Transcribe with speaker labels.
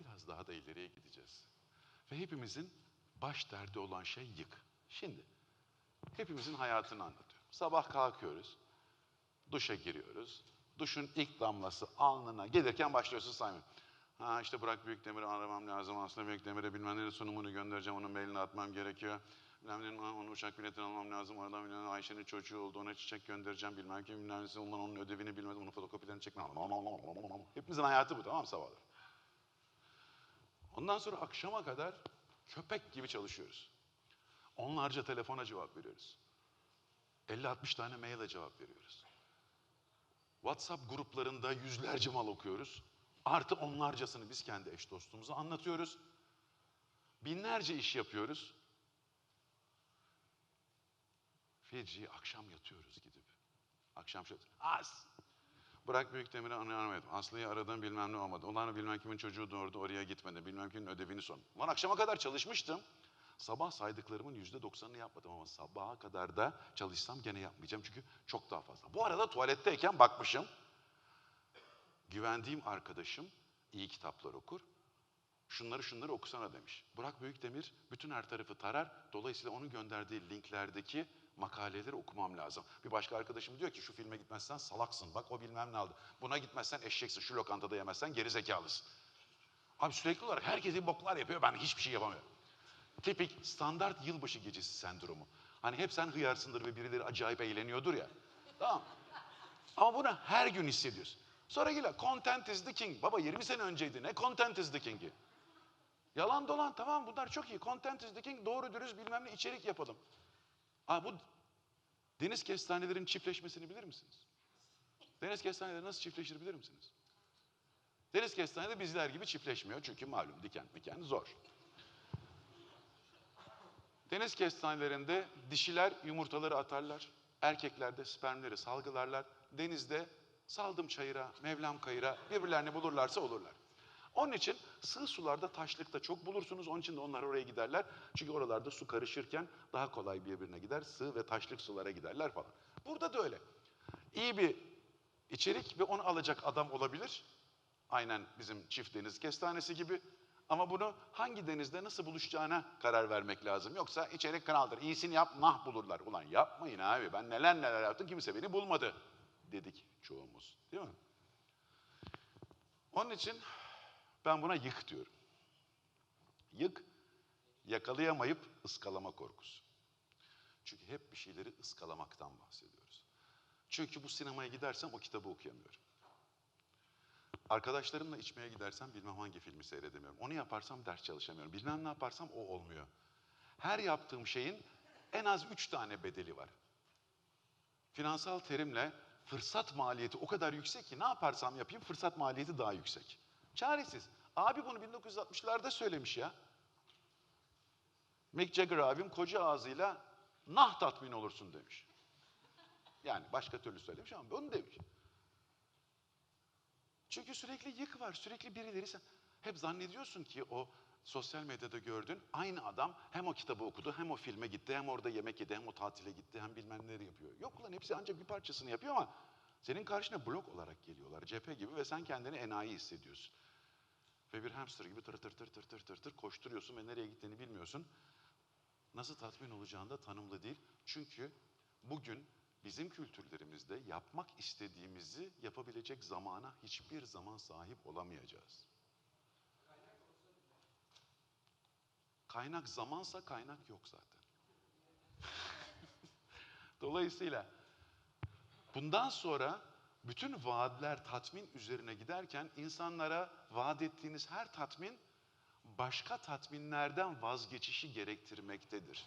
Speaker 1: biraz daha da ileriye gideceğiz. Ve hepimizin baş derdi olan şey yık. Şimdi hepimizin hayatını anlatıyorum. Sabah kalkıyoruz, duşa giriyoruz. Duşun ilk damlası alnına gelirken başlıyorsun saymaya. Ha işte Burak Büyükdemir'i aramam lazım. Aslında Büyükdemir'e bilmem nenin sunumunu göndereceğim. Onun mailini atmam gerekiyor. Bilmem ha, onun uçak biletini almam lazım. Oradan bilmem ne, Ayşe'nin çocuğu oldu. Ona çiçek göndereceğim. Bilmem kim bilmem nesi. Ondan onun ödevini bilmez. Onun fotokopilerini çekmem. Hepimizin hayatı bu tamam mı sabahlar? Ondan sonra akşama kadar köpek gibi çalışıyoruz. Onlarca telefona cevap veriyoruz. 50-60 tane maile cevap veriyoruz. WhatsApp gruplarında yüzlerce mal okuyoruz. Artı onlarcasını biz kendi eş dostumuza anlatıyoruz. Binlerce iş yapıyoruz. Feci akşam yatıyoruz gidip. Akşam şey Az. Bırak Büyükdemir'i aramadım. Aslı'yı aradım bilmem ne olmadı. Ulan bilmem kimin çocuğu doğurdu oraya gitmedi. Bilmem kimin ödevini son. Lan akşama kadar çalışmıştım. Sabah saydıklarımın yüzde doksanını yapmadım ama sabaha kadar da çalışsam gene yapmayacağım çünkü çok daha fazla. Bu arada tuvaletteyken bakmışım. Güvendiğim arkadaşım iyi kitaplar okur. Şunları şunları okusana demiş. Burak Büyükdemir bütün her tarafı tarar. Dolayısıyla onun gönderdiği linklerdeki makaleleri okumam lazım. Bir başka arkadaşım diyor ki şu filme gitmezsen salaksın. Bak o bilmem ne aldı. Buna gitmezsen eşeksin. Şu lokantada yemezsen gerizekalısın. Abi sürekli olarak herkes bir boklar yapıyor. Ben hiçbir şey yapamıyorum. Tipik standart yılbaşı gecesi sendromu. Hani hep sen hıyarsındır ve birileri acayip eğleniyordur ya. Tamam. Ama bunu her gün hissediyorsun. Sonra geliyor content is the king. Baba 20 sene önceydi ne content is the king'i? Yalan dolan tamam bunlar çok iyi. Content is the king doğru dürüst bilmem ne içerik yapalım. Aa, bu deniz kestanelerin çiftleşmesini bilir misiniz? Deniz kestaneleri nasıl çiftleşir bilir misiniz? Deniz kestaneleri bizler gibi çiftleşmiyor çünkü malum diken miken zor. Deniz kestanelerinde dişiler yumurtaları atarlar. Erkekler de spermleri salgılarlar. Denizde saldım çayıra, mevlam kayıra birbirlerini bulurlarsa olurlar. Onun için sığ sularda taşlıkta çok bulursunuz. Onun için de onlar oraya giderler. Çünkü oralarda su karışırken daha kolay birbirine gider. Sığ ve taşlık sulara giderler falan. Burada da öyle. İyi bir içerik ve onu alacak adam olabilir. Aynen bizim çift deniz kestanesi gibi. Ama bunu hangi denizde nasıl buluşacağına karar vermek lazım. Yoksa içerik kanaldır. İyisini yap, nah bulurlar. Ulan yapmayın abi ben neler neler yaptım kimse beni bulmadı dedik çoğumuz. Değil mi? Onun için ben buna yık diyorum. Yık, yakalayamayıp ıskalama korkusu. Çünkü hep bir şeyleri ıskalamaktan bahsediyoruz. Çünkü bu sinemaya gidersem o kitabı okuyamıyorum. Arkadaşlarımla içmeye gidersem bilmem hangi filmi seyredemiyorum. Onu yaparsam ders çalışamıyorum. Bilmem ne yaparsam o olmuyor. Her yaptığım şeyin en az üç tane bedeli var. Finansal terimle fırsat maliyeti o kadar yüksek ki ne yaparsam yapayım fırsat maliyeti daha yüksek. Çaresiz. Abi bunu 1960'larda söylemiş ya. Mick Jagger abim koca ağzıyla nah tatmin olursun demiş. Yani başka türlü söylemiş ama onu demiş. Çünkü sürekli yık var, sürekli birileri sen... Hep zannediyorsun ki o sosyal medyada gördüğün aynı adam hem o kitabı okudu, hem o filme gitti, hem orada yemek yedi, hem o tatile gitti, hem bilmem neleri yapıyor. Yok ulan hepsi ancak bir parçasını yapıyor ama senin karşına blok olarak geliyorlar, cephe gibi ve sen kendini enayi hissediyorsun. Ve bir hamster gibi tır tır tır tır tır tır tır koşturuyorsun ve nereye gittiğini bilmiyorsun. Nasıl tatmin olacağını da tanımlı değil. Çünkü bugün bizim kültürlerimizde yapmak istediğimizi yapabilecek zamana hiçbir zaman sahip olamayacağız. Kaynak zamansa kaynak yok zaten. Dolayısıyla bundan sonra bütün vaatler tatmin üzerine giderken insanlara vaat ettiğiniz her tatmin başka tatminlerden vazgeçişi gerektirmektedir.